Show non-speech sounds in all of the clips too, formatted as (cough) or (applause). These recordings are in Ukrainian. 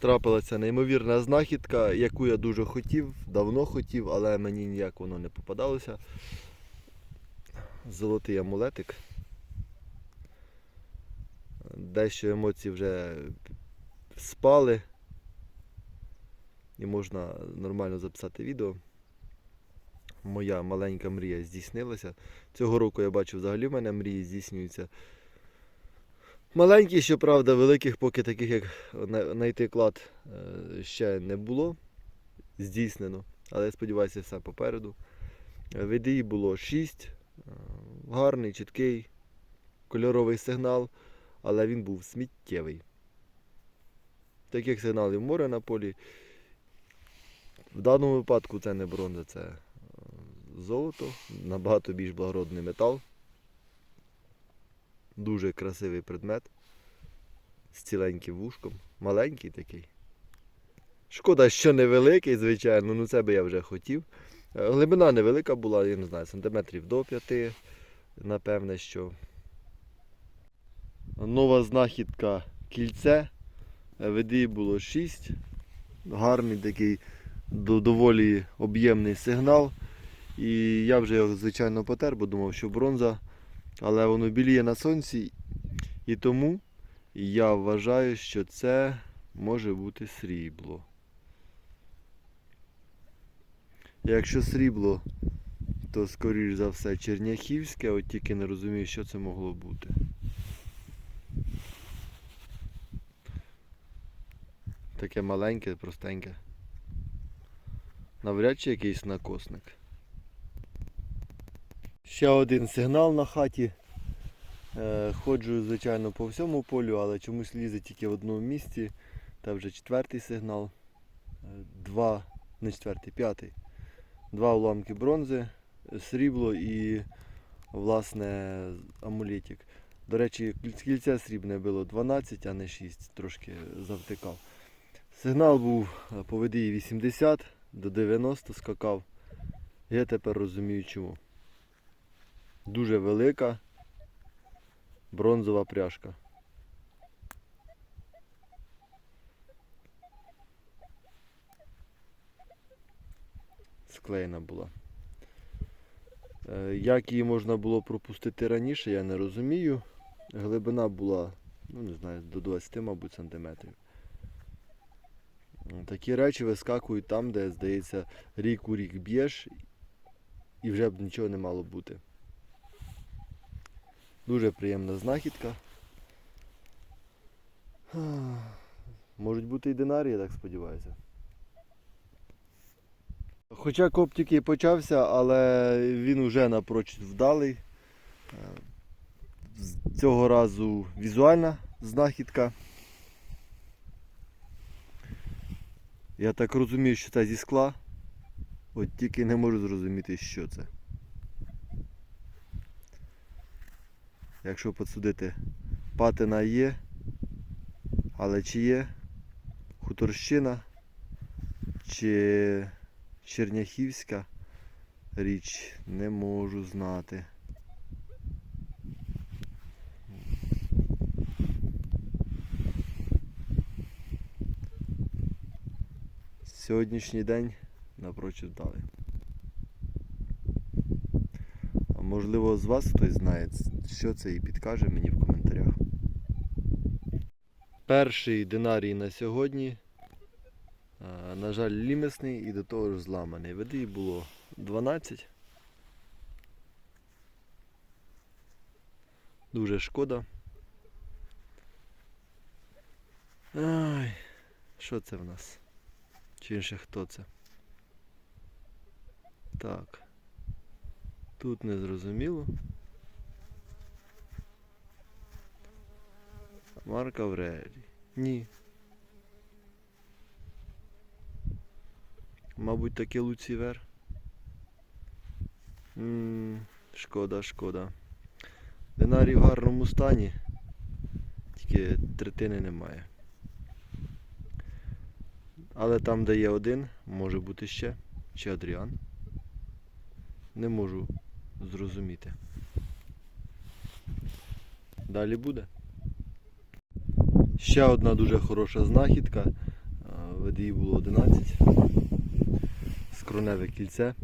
трапилася неймовірна знахідка, яку я дуже хотів, давно хотів, але мені ніяк воно не попадалося. Золотий амулетик. Дещо емоції вже спали. І можна нормально записати відео. Моя маленька мрія здійснилася. Цього року я бачу взагалі в мене мрії здійснюються. Маленькі, щоправда, великих, поки таких як знайти клад е, ще не було здійснено. Але я сподіваюся, все попереду. VDI було 6. е, Гарний, чіткий, кольоровий сигнал, але він був сміттєвий. Таких сигналів море на полі. В даному випадку це не бронза, це е, золото, набагато більш благородний метал. Дуже красивий предмет. З ціленьким вушком. Маленький такий. Шкода, що невеликий, звичайно, ну це би я вже хотів. Е, Глибина невелика була, я не знаю, сантиметрів до 5, напевне, що. Нова знахідка кільце. VDI було 6. Гарний такий доволі об'ємний сигнал. І я вже його, звичайно, потер, бо думав, що бронза. Але воно біліє на сонці. І тому я вважаю, що це може бути срібло. Якщо срібло, то скоріш за все черняхівське, от тільки не розумію, що це могло бути. Таке маленьке, простеньке. Навряд чи якийсь накосник. Ще один сигнал на хаті. Е, Ходжу, звичайно, по всьому полю, але чомусь лізе тільки в одному місці. Та вже четвертий сигнал. Е, Два, не четвертий, п'ятий. Два уламки бронзи, срібло і власне амулетик. До речі, кіль- кільце срібне було 12, а не 6, трошки завтикав. Сигнал був е, по VDI 80 до 90 скакав. Я тепер розумію чому. Дуже велика бронзова пряжка. Склеєна була. Е, Як її можна було пропустити раніше, я не розумію. Глибина була, ну не знаю, до 20, мабуть, сантиметрів. Такі речі вискакують там, де, здається, рік у рік б'єш, і вже б нічого не мало бути. Дуже приємна знахідка. Ах, Можуть бути і динарії, так сподіваюся. Хоча коп тільки почався, але він уже напрочуд вдалий. Е, Цього разу візуальна знахідка. Я так розумію, що це зі скла. От тільки не можу зрозуміти, що це. Якщо посудити, патина є, але чи є хуторщина, чи черняхівська річ, не можу знати. Сьогоднішній день напрочуд дали. А можливо з вас хтось знає, що це і підкаже мені в коментарях. Перший динарій на сьогодні. На жаль, лімесний і до того ж зламаний. Води було 12. Дуже шкода. Ай, що це в нас? Чи інше хто це? Так. Тут не зрозуміло. Марк Аврелій. Ні. Мабуть, таки Луцівер. м шкода, шкода. Динарій в гарному стані. Тільки третини немає. Але там, де є один, може бути ще. Чи Адріан. Не можу зрозуміти. Далі буде. Ще одна дуже хороша знахідка. водії було 11. Скроневе кільце.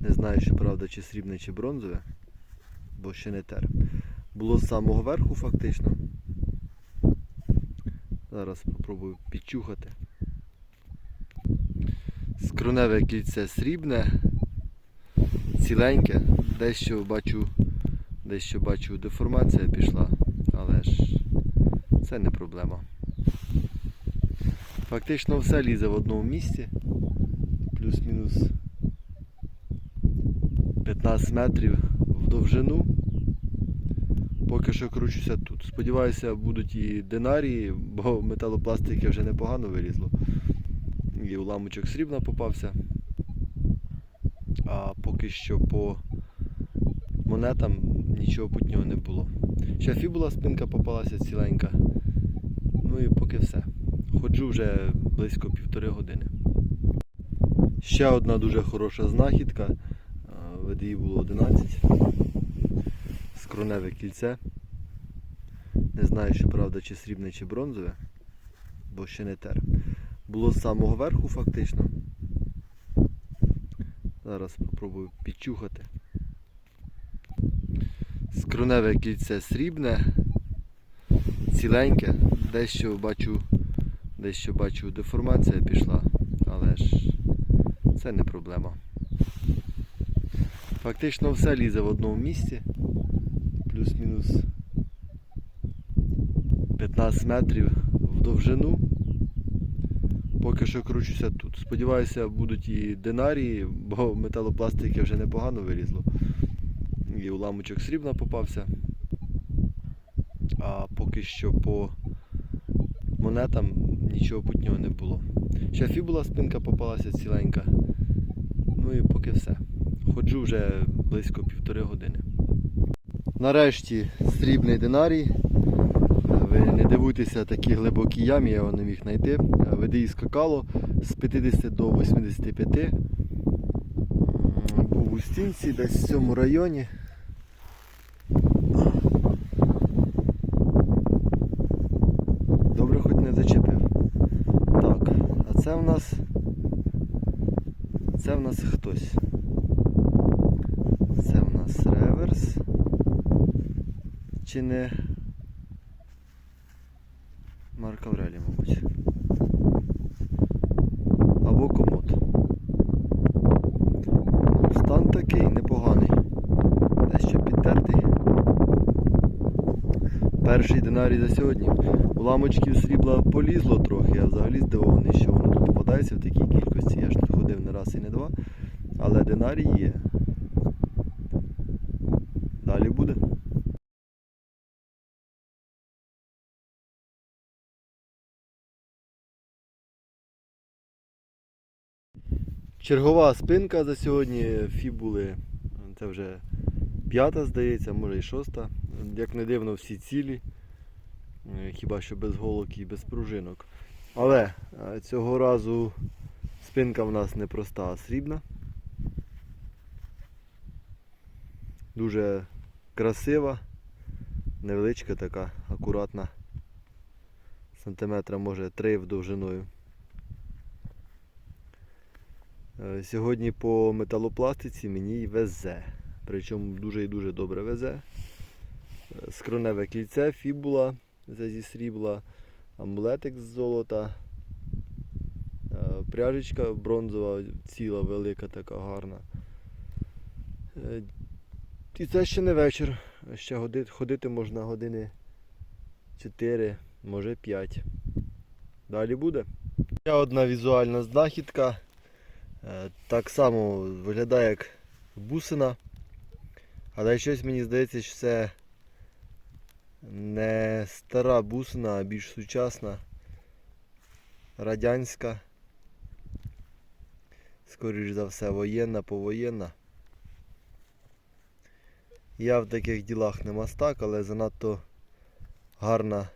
Не знаю, що правда, чи срібне, чи бронзове, бо ще не тер. Було з самого верху фактично. Зараз спробую підчухати. Скроневе кільце срібне, ціленьке, дещо бачу, дещо бачу деформація пішла, але ж це не проблема. Фактично все лізе в одному місці, плюс-мінус 15 метрів в довжину. Поки що кручуся тут. Сподіваюся, будуть і динарії, бо металопластики вже непогано вилізло. І уламочок срібна попався. А поки що по монетам нічого путнього не було. Ще фібула спинка попалася ціленька. Ну і поки все. Ходжу вже близько півтори години. Ще одна дуже хороша знахідка. Водії було 11. Скроневе кільце. Не знаю, що правда, чи срібне, чи бронзове, бо ще не тер. Було з самого верху фактично. Зараз спробую підчухати. Скроневе кільце срібне, ціленьке, дещо бачу, дещо бачу деформація пішла, але ж це не проблема. Фактично все лізе в одному місці, плюс-мінус 15 метрів в довжину. Поки що кручуся тут. Сподіваюся, будуть і динарії, бо металопластики вже непогано вилізло. І уламочок срібна попався. А поки що по монетам нічого путнього не було. Ще фібула спинка попалася ціленька. Ну і поки все. Ходжу вже близько півтори години. Нарешті срібний динарій. Ви не дивуйтеся, такі глибокі ямі я його не міг знайти. Веди скакало з 50 до 85. Був у стінці десь в цьому районі. Добре, хоч не зачепив. Так, а це в нас. Це в нас хтось. Це в нас реверс. Чи не Марк Аврелі, мабуть. Або комод. Стан такий непоганий. Дещо підтертий. Перший динарій за сьогодні. Уламочків срібла полізло трохи, я взагалі здивований, що воно тут попадається в такій кількості. Я ж тут ходив не раз і не два. Але динарій є. Далі буде. Чергова спинка за сьогодні фібули. Це вже п'ята, здається, може і шоста. Як не дивно, всі цілі. Е, Хіба що без голок і без пружинок. Але е, цього разу спинка в нас не проста, а срібна. Дуже красива, невеличка така, акуратна. Сантиметра може 3 в довжиною. Сьогодні по металопластиці мені везе. Причому дуже і дуже добре везе. Е, Скроневе кільце, фібула це зі срібла, амулетик з золота, е, пряжечка бронзова, ціла, велика, така гарна. Е, І це ще не вечір. Ще годи- ходити можна години 4, може 5. Далі буде. Ще одна візуальна знахідка. Е, Так само виглядає як бусина. Але щось мені здається, що це не стара бусина, а більш сучасна. Радянська. Скоріш за все, воєнна, повоєнна. Я в таких ділах не мастак, але занадто гарна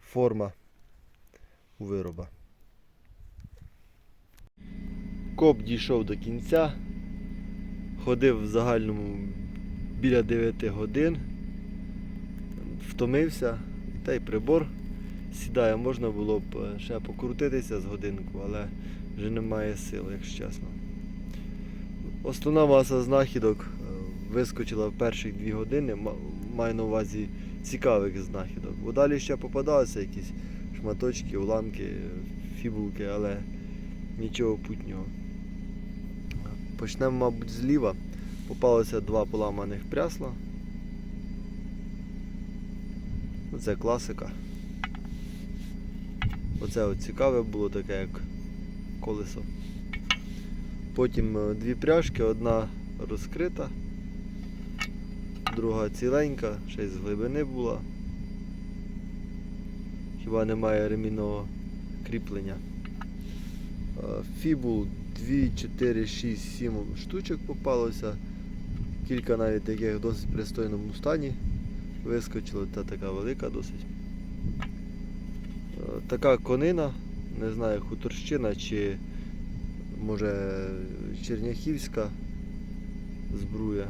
форма у вироба. Коп дійшов до кінця. Ходив в загальному біля 9 годин. Втомився. Та й прибор сідає, можна було б е, ще покрутитися з годинку, але вже немає сил, якщо чесно. Основна маса знахідок е, вискочила в перші дві години, маю на увазі цікавих знахідок. Бо далі ще попадалися якісь шматочки, уламки, фібулки, але нічого путнього. Почнемо, мабуть, зліва. Попалося два поламаних прясла. Оце класика. Оце от цікаве було таке, як колесо. Потім е, дві пряжки, одна розкрита, друга ціленька, ще й з глибини була. Хіба немає ремінного кріплення. Е, Фібул 2, 4, 6, 7 штучок попалося. Кілька навіть таких в досить пристойному стані вискочило, та така велика досить. Е, Така конина, не знаю, хуторщина чи може черняхівська збруя.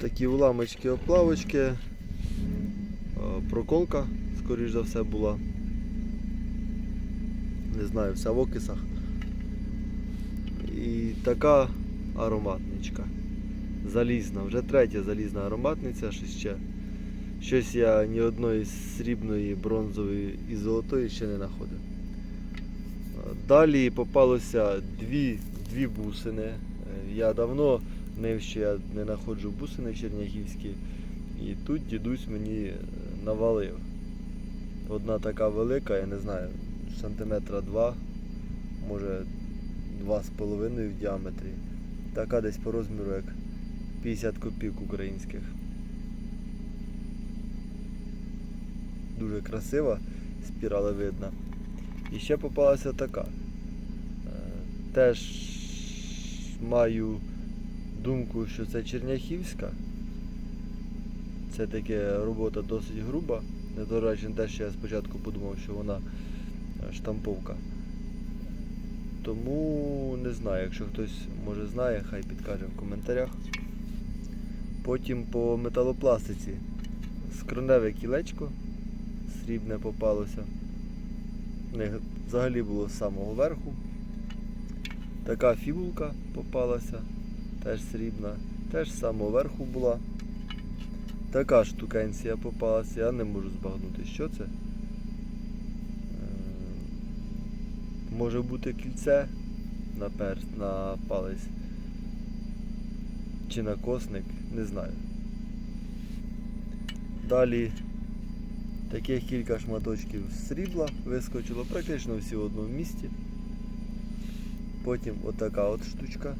Такі уламочки, оплавочки, е, проколка, скоріш за все, була. Не знаю, вся в окисах. І така ароматничка. Залізна, вже третя залізна ароматниця, щось ще. Щось я ні одної срібної, бронзової і золотої ще не знаходив. Далі попалося дві, дві бусини. Е, Я давно нив, що я не знаходжу бусини черняхівські. І тут дідусь мені навалив. Одна така велика, я не знаю, сантиметра два, може два з половиною в діаметрі. Така десь по розміру як 50 копійок українських. Дуже красива, спіралевидна. І ще попалася така. Е, Теж маю думку, що це Черняхівська. Це таке робота досить груба. Не до те, що я спочатку подумав, що вона штамповка. Тому не знаю, якщо хтось може знає, хай підкаже в коментарях. Потім по металопластиці скроневе кілечко срібне попалося. Не, взагалі було з самого верху. Така фібулка попалася, теж срібна, теж з самого верху була. Така штукенція попалася, я не можу збагнути, що це. Може бути кільце на перст, на палець. Чи на косник, не знаю. Далі таких кілька шматочків срібла вискочило, практично всі в одному місці. Потім отака от штучка.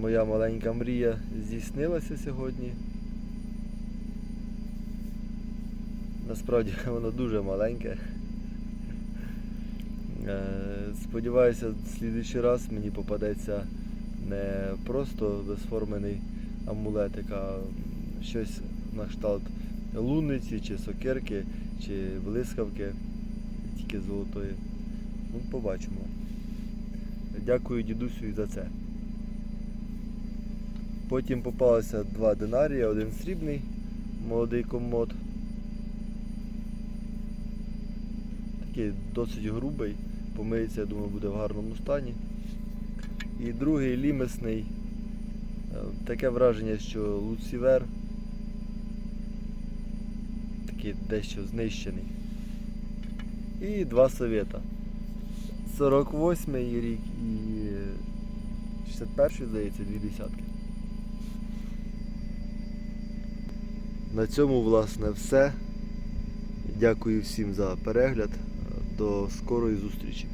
Моя маленька мрія здійснилася сьогодні. Насправді (laughs) воно дуже маленьке. Е, Сподіваюся, в слідуючий раз мені попадеться не просто безформений амулетик, а щось на кшталт луниці, чи сокирки, чи блискавки, тільки золотої. Ну, побачимо. Дякую дідусю за це. Потім попалося два динарія, один срібний, молодий комод. Такий досить грубий, помиється, я думаю, буде в гарному стані. І другий лімесний. Е, Таке враження, що Луцівер такий дещо знищений. І два совєта. 48-й рік і 61-й, здається, дві десятки. На цьому, власне, все. Дякую всім за перегляд. До скорої зустрічі.